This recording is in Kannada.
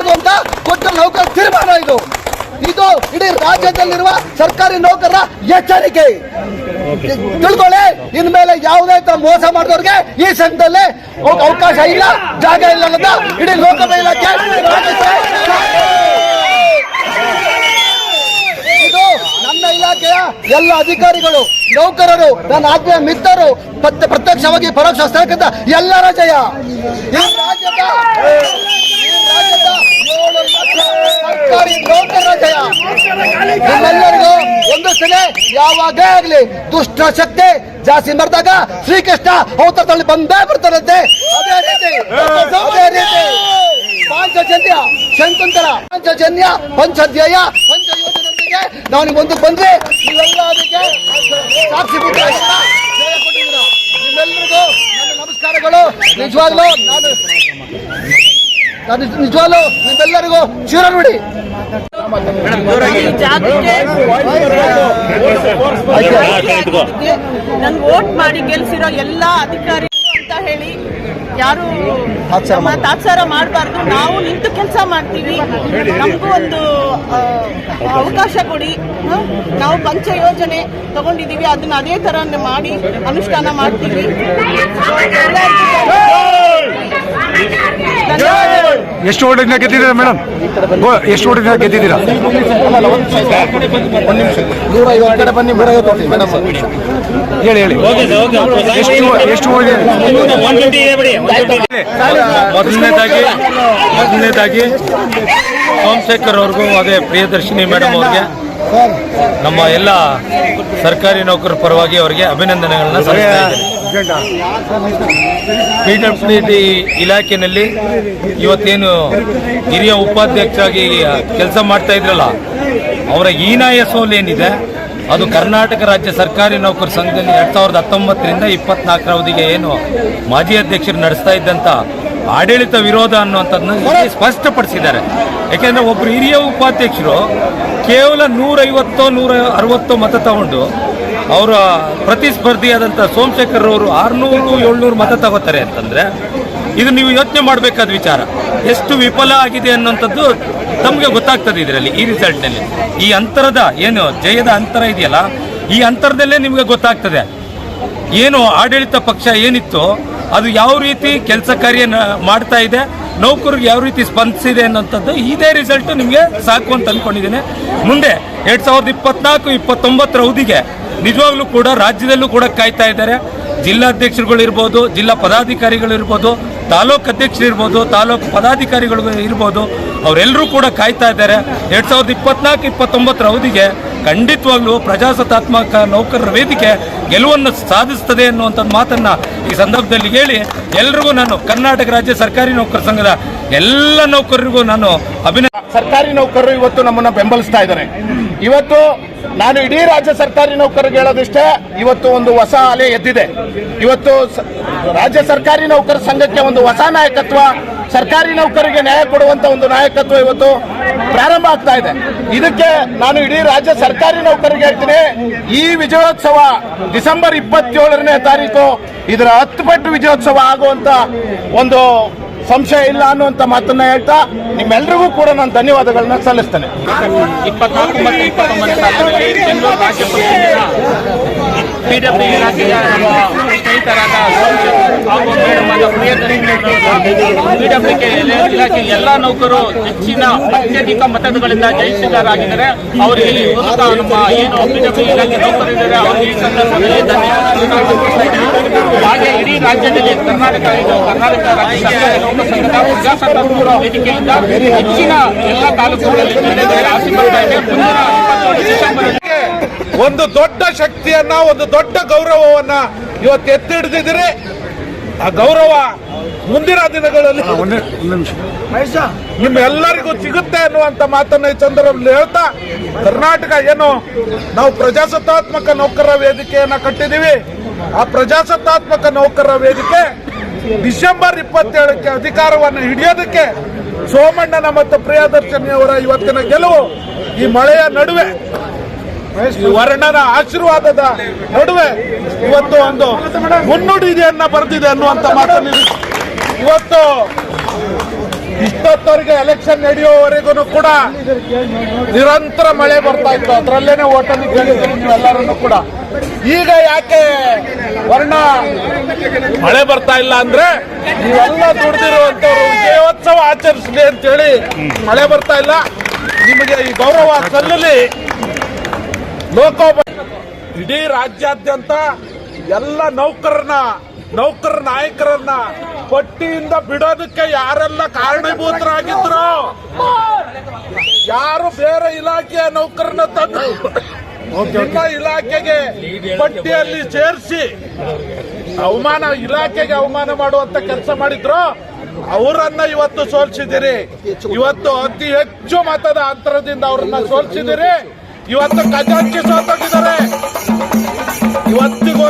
ಮಾಡಬಾರ್ದು ಅಂತ ಕೊಟ್ಟ ನೌಕರ ತೀರ್ಮಾನ ಇದು. ಇದು ಇಡೀ ರಾಜ್ಯದಲ್ಲಿರುವ ಸರ್ಕಾರಿ ನೌಕರರ ಎಚ್ಚರಿಕೆ. ತಿಳ್ಕೊಳ್ಳಿ ಇನ್ಮೇಲೆ ಯಾವುದೇ ತರ ಮೋಸ ಮಾಡಿದವ್ರಿಗೆ ಈ ಸಂಘದಲ್ಲಿ ಅವಕಾಶ ಇಲ್ಲ ಜಾಗ ಇಲ್ಲ ಅಂತ ಇಡೀ ಲೋಕಸಭೆ ಇಲಾಖೆ ಇದು ನನ್ನ ಇಲಾಖೆಯ ಎಲ್ಲ ಅಧಿಕಾರಿಗಳು ನೌಕರರು ನನ್ನ ಆತ್ಮೀಯ ಮಿತ್ರರು ಪ್ರತ್ಯಕ್ಷವಾಗಿ ಪರೋಕ್ಷ ಎಲ್ಲ ರಾಜ್ಯದ ಸರ್ಕಾರಿ ನೌಕರರ ನಿಮ್ಮೆಲ್ಲರಿಗೂ ಒಂದು ಸಲ ಯಾವಾಗೇ ಆಗ್ಲಿ ದುಷ್ಟ ಶಕ್ತಿ ಜಾಸ್ತಿ ಮಾಡಿದಾಗ ಶ್ರೀಕೃಷ್ಣ ಅವತಾರದಲ್ಲಿ ಬಂದೇ ಬರ್ತಾರಂತೆ. ಅದೇ ರೀತಿ ಅದೇ ರೀತಿ ಪಾಂಚಜನ್ಯ ಶಂಕುಂತರ, ಪಾಂಚಜನ್ಯ ಪಂಚಧ್ಯಾಯ ಪಂಚ ಯೋಜನೆಯೊಂದಿಗೆ ನಾವು ಮುಂದಕ್ಕೆ ಬಂದ್ರೆ ನೀವೆಲ್ಲ ಅದಕ್ಕೆ ನಿಮ್ಮೆಲ್ಲರಿಗೂ ನನ್ನ ನಮಸ್ಕಾರಗಳು. ನಿಜವಾಗ್ಲೂ ನಾನು ನಾನು ನಿಜವಾಗ್ಲೂ ನಿಮ್ಮೆಲ್ಲರಿಗೂ ಶಿರ ನೋಡಿ ವೋಟ್ ಮಾಡಿ ಗೆಲ್ಸಿರೋ ಎಲ್ಲಾ ಅಧಿಕಾರಿ ಅಂತ ಹೇಳಿ ಯಾರು ತಾತ್ಸಾರ ನಮ್ಮ ತಾತ್ಸಾರ ಮಾಡಬಾರ್ದು. ನಾವು ನಿಂತು ಕೆಲಸ ಮಾಡ್ತೀವಿ. ನಮಗೂ ಒಂದು ಅವಕಾಶ ಕೊಡಿ? ನಾವು ಪಂಚ ಯೋಜನೆ ತಗೊಂಡಿದೀವಿ. ಅದನ್ನ ಅದೇ ತರ ಮಾಡಿ ಅನುಷ್ಠಾನ ಮಾಡ್ತೀವಿ. ಎಷ್ಟು ಓಟಿಂದ ಗೆದ್ದಿದ್ದೀರಾ ಮೇಡಮ್? ಎಷ್ಟು ಓಟಿಂದ ಗೆದ್ದಿದ್ದೀರಾ? ಹೇಳಿ ಹೇಳಿ. ಎಷ್ಟು ಎಷ್ಟು ಮೊದಲನೇದಾಗಿ ಮೊದಲನೇದಾಗಿ ಸೋಮಶೇಖರ್ ಅವ್ರಿಗೂ ಅದೇ ಪ್ರಿಯದರ್ಶಿನಿ ಮೇಡಮ್ ಅವ್ರಿಗೆ, ನಮ್ಮ ಎಲ್ಲ ಸರ್ಕಾರಿ ನೌಕರರ ಪರವಾಗಿ ಅವರಿಗೆ ಅಭಿನಂದನೆಗಳನ್ನ ಸಲ್ಲಿಸ್ತಾ ಪಿ ಇಲಾಖೆಯಲ್ಲಿ ಇವತ್ತೇನು ಹಿರಿಯ ಉಪಾಧ್ಯಕ್ಷರಾಗಿ ಕೆಲಸ ಮಾಡ್ತಾ ಇದ್ರಲ್ಲ, ಅವರ ಹೀನಾಯ ಏನಿದೆ, ಅದು ಕರ್ನಾಟಕ ರಾಜ್ಯ ಸರ್ಕಾರಿ ನೌಕರ ಸಂಘದಲ್ಲಿ ಎರಡ್ ಸಾವಿರದ ಹತ್ತೊಂಬತ್ತರಿಂದ ಇಪ್ಪತ್ನಾಲ್ಕರ ಅವಧಿಗೆ ಏನು ಮಾಜಿ ಅಧ್ಯಕ್ಷರು ನಡೆಸ್ತಾ ಇದ್ದಂತ ಆಡಳಿತ ವಿರೋಧ ಅನ್ನುವಂಥದ್ದನ್ನ ಸ್ಪಷ್ಟಪಡಿಸಿದ್ದಾರೆ. ಯಾಕೆಂದ್ರೆ ಒಬ್ಬರು ಹಿರಿಯ ಉಪಾಧ್ಯಕ್ಷರು ಕೇವಲ ನೂರೈವತ್ತೋ ನೂರ ಅರವತ್ತೋ ಮತ ತಗೊಂಡು ಅವರ ಪ್ರತಿಸ್ಪರ್ಧಿಯಾದಂಥ ಸೋಮಶೇಖರ್ ಅವರು ಆರುನೂರು ಏಳ್ನೂರು ಮತ ತಗೋತಾರೆ ಅಂತಂದ್ರೆ, ಇದು ನೀವು ಯೋಚನೆ ಮಾಡಬೇಕಾದ ವಿಚಾರ. ಎಷ್ಟು ವಿಫಲ ಆಗಿದೆ ಅನ್ನೋಂಥದ್ದು ತಮಗೆ ಗೊತ್ತಾಗ್ತದೆ ಇದರಲ್ಲಿ, ಈ ರಿಸಲ್ಟ್ನಲ್ಲಿ. ಈ ಅಂತರದ ಏನು ಜಯದ ಅಂತರ ಇದೆಯಲ್ಲ, ಈ ಅಂತರದಲ್ಲೇ ನಿಮಗೆ ಗೊತ್ತಾಗ್ತದೆ. ಏನು ಆಡಳಿತ ಪಕ್ಷ ಏನಿತ್ತು, ಅದು ಯಾವ ರೀತಿ ಕೆಲಸ ಕಾರ್ಯ ಮಾಡ್ತಾ ಇದೆ ನೌಕರಿಗೆ ಯಾವ ರೀತಿ ಸ್ಪಂದಿಸಿದೆ ಅನ್ನೋಂಥದ್ದು ಇದೇ ರಿಸಲ್ಟ್ ನಿಮಗೆ ಸಾಕು ಅಂತ ಅಂದ್ಕೊಂಡಿದ್ದೀನಿ ಮುಂದೆ ಎರಡು ಸಾವಿರದ ಇಪ್ಪತ್ನಾಲ್ಕು, ಇಪ್ಪತ್ತೊಂಬತ್ತರ ಅವಧಿಗೆ ನಿಜವಾಗ್ಲೂ ಕೂಡ ರಾಜ್ಯದಲ್ಲೂ ಕೂಡ ಕಾಯ್ತಾ ಇದ್ದಾರೆ. ಜಿಲ್ಲಾಧ್ಯಕ್ಷರುಗಳಿರ್ಬೋದು, ಜಿಲ್ಲಾ ಪದಾಧಿಕಾರಿಗಳಿರ್ಬೋದು, ತಾಲೂಕು ಅಧ್ಯಕ್ಷರು ಇರ್ಬೋದು ತಾಲೂಕು ಪದಾಧಿಕಾರಿಗಳು ಇರ್ಬೋದು, ಅವರೆಲ್ಲರೂ ಕೂಡ ಕಾಯ್ತಾ ಇದ್ದಾರೆ. ಎರಡ್ ಸಾವಿರದ ಇಪ್ಪತ್ನಾಲ್ಕು, ಇಪ್ಪತ್ತೊಂಬತ್ತರ ಅವಧಿಗೆ ಖಂಡಿತವಾಗ್ಲೂ ಪ್ರಜಾಸತ್ತಾತ್ಮಕ ನೌಕರರ ವೇದಿಕೆ ಗೆಲುವನ್ನು ಸಾಧಿಸ್ತದೆ ಅನ್ನುವಂಥ ಮಾತನ್ನ ಈ ಸಂದರ್ಭದಲ್ಲಿ ಹೇಳಿ ಎಲ್ರಿಗೂ ನಾನು ಕರ್ನಾಟಕ ರಾಜ್ಯ ಸರ್ಕಾರಿ ನೌಕರ ಸಂಘದ ಎಲ್ಲ ನೌಕರರಿಗೂ ನಾನು ಅಭಿನಂದನೆ ಸರ್ಕಾರಿ ನೌಕರರು ಇವತ್ತು ನಮ್ಮನ್ನ ಬೆಂಬಲಿಸ್ತಾ ಇದ್ದಾರೆ. ಇವತ್ತು ನಾನು ಇಡೀ ರಾಜ್ಯ ಸರ್ಕಾರಿ ನೌಕರರಿಗೆ ಹೇಳೋದಿಷ್ಟೇ, ಇವತ್ತು ಒಂದು ಹೊಸ ಅಲೆ ಎದ್ದಿದೆ. ಇವತ್ತು ರಾಜ್ಯ ಸರ್ಕಾರಿ ನೌಕರ ಸಂಘಕ್ಕೆ ಒಂದು ಹೊಸ ನಾಯಕತ್ವ, ಸರ್ಕಾರಿ ನೌಕರಿಗೆ ನ್ಯಾಯ ಕೊಡುವಂತ ಒಂದು ನಾಯಕತ್ವ ಇವತ್ತು ಪ್ರಾರಂಭ ಆಗ್ತಾ ಇದೆ. ಇದಕ್ಕೆ ನಾನು ಇಡೀ ರಾಜ್ಯ ಸರ್ಕಾರಿ ನೌಕರಿಗೆ ಹೇಳ್ತೀನಿ, ಈ ವಿಜಯೋತ್ಸವ ಡಿಸೆಂಬರ್ ಇಪ್ಪತ್ತೇಳರನೇ ತಾರೀಕು, ಇದರ ಹತ್ತು ಪಟ್ಟು ವಿಜಯೋತ್ಸವ ಆಗುವಂತ ಒಂದು ಸಂಶಯ ಇಲ್ಲ ಅನ್ನುವಂತ ಮಾತನ್ನ ಹೇಳ್ತಾ ನಿಮ್ಮೆಲ್ಲರಿಗೂ ಕೂಡ ನಾನು ಧನ್ಯವಾದಗಳನ್ನ ಸಲ್ಲಿಸ್ತೇನೆ. ಇಪ್ಪತ್ನಾಲ್ಕು ಮತ್ತು ಇಪ್ಪತ್ತೊಂಬತ್ತು ನಮ್ಮ ಸ್ನೇಹಿತರಾದ ಇಲಾಖೆ ಎಲ್ಲ ನೌಕರು ಹೆಚ್ಚಿನ ಅತ್ಯಧಿಕ ಮತಗಳಿಂದ ಜಯಿಸಿದಾರಾಗಿದ್ದಾರೆ ಅವರಿಗೆ ನಮ್ಮ ಏನು ಇಲಾಖೆ ನೌಕರರಿದ್ದಾರೆ ಅವರಿಗೆ ಈ ಸಂದರ್ಭದಲ್ಲಿ ಹಾಗೆ ಇಡೀ ರಾಜ್ಯದಲ್ಲಿ ಕರ್ನಾಟಕ ಕರ್ನಾಟಕ ರಾಜ್ಯ ನೌಕರ ವೇದಿಕೆಯಿಂದ ಹೆಚ್ಚಿನ ಎಲ್ಲ ತಾಲೂಕುಗಳಲ್ಲಿ ಒಂದು ದೊಡ್ಡ ಶಕ್ತಿಯನ್ನ ಒಂದು ದೊಡ್ಡ ಗೌರವವನ್ನ ಇವತ್ತು ಎತ್ತಿ ಹಿಡಿದಿದ್ರೆ ಆ ಗೌರವ ಮುಂದಿನ ದಿನಗಳಲ್ಲಿ ನಿಮ್ಮೆಲ್ಲರಿಗೂ ಸಿಗುತ್ತೆ ಅನ್ನುವಂತ ಮಾತನ್ನ ಈ ಸಂದರ್ಭದಲ್ಲಿ ಹೇಳ್ತಾ ಕರ್ನಾಟಕ ಏನು ನಾವು ಪ್ರಜಾಸತ್ತಾತ್ಮಕ ನೌಕರರ ವೇದಿಕೆಯನ್ನ ಕಟ್ಟಿದೀವಿ ಆ ಪ್ರಜಾಸತ್ತಾತ್ಮಕ ನೌಕರರ ವೇದಿಕೆ ಡಿಸೆಂಬರ್ ಇಪ್ಪತ್ತೇಳಕ್ಕೆ ಅಧಿಕಾರವನ್ನು ಹಿಡಿಯೋದಕ್ಕೆ ಸೋಮಣ್ಣನ ಮತ್ತು ಪ್ರಿಯದರ್ಶನಿಯವರ ಇವತ್ತಿನ ಗೆಲುವು ಈ ಮಳೆಯ ನಡುವೆ. ವರ್ಣನ ಆಶೀರ್ವಾದದ ನಡುವೆ ಇವತ್ತು ಒಂದು ಮುನ್ನುಡಿಯನ್ನ ಬರೆದಿದೆ ಅನ್ನುವಂತ ಮಾತನ್ನು ಇವತ್ತು ಇಷ್ಟೊತ್ತವರೆಗೆ ಎಲೆಕ್ಷನ್ ನಡೆಯುವವರೆಗೂ ಕೂಡ ನಿರಂತರ ಮಳೆ ಬರ್ತಾ ಇತ್ತು. ಅದರಲ್ಲೇನೆ ಓಟಲ್ಲಿ ಕೇಳಿದ್ರು ನೀವೆಲ್ಲರನ್ನು ಕೂಡ. ಈಗ ಯಾಕೆ ವರ್ಣ ಮಳೆ ಬರ್ತಾ ಇಲ್ಲ ಅಂದ್ರೆ ನೀವೆಲ್ಲ ದುಡ್ದಿರುವಂತವ್ರು ವಿಜಯೋತ್ಸವ ಆಚರಿಸಲಿ ಅಂತೇಳಿ ಮಳೆ ಬರ್ತಾ ಇಲ್ಲ. ನಿಮಗೆ ಈ ಗೌರವ ಸಲ್ಲಲಿ ಲೋಕೋಪ ಇಡೀ ರಾಜ್ಯಾದ್ಯಂತ ಎಲ್ಲ ನೌಕರನ್ನ ನೌಕರ ನಾಯಕರನ್ನ ಪಟ್ಟಿಯಿಂದ ಬಿಡೋದಕ್ಕೆ ಯಾರೆಲ್ಲ ಕಾರಣೀಭೂತರಾಗಿದ್ರು ಯಾರು ಬೇರೆ ಇಲಾಖೆಯ ನೌಕರನ್ನ ತಂದು ನಿಮ್ಮ ಇಲಾಖೆಗೆ ಪಟ್ಟಿಯಲ್ಲಿ ಸೇರಿಸಿ ಅವಮಾನ ಇಲಾಖೆಗೆ ಅವಮಾನ ಮಾಡುವಂತ ಕೆಲಸ ಮಾಡಿದ್ರು ಅವರನ್ನ ಇವತ್ತು ಸೋಲ್ಸಿದಿರಿ ಇವತ್ತು ಅತಿ ಹೆಚ್ಚು ಮತದ ಅಂತರದಿಂದ ಅವರನ್ನ ಸೋಲ್ಸಿದಿರಿ ಇವತ್ತು ಖಜಾಂಚಿ ಸೋತೋಗಿದ್ದಾರೆ ಇವತ್ತಿಗೂ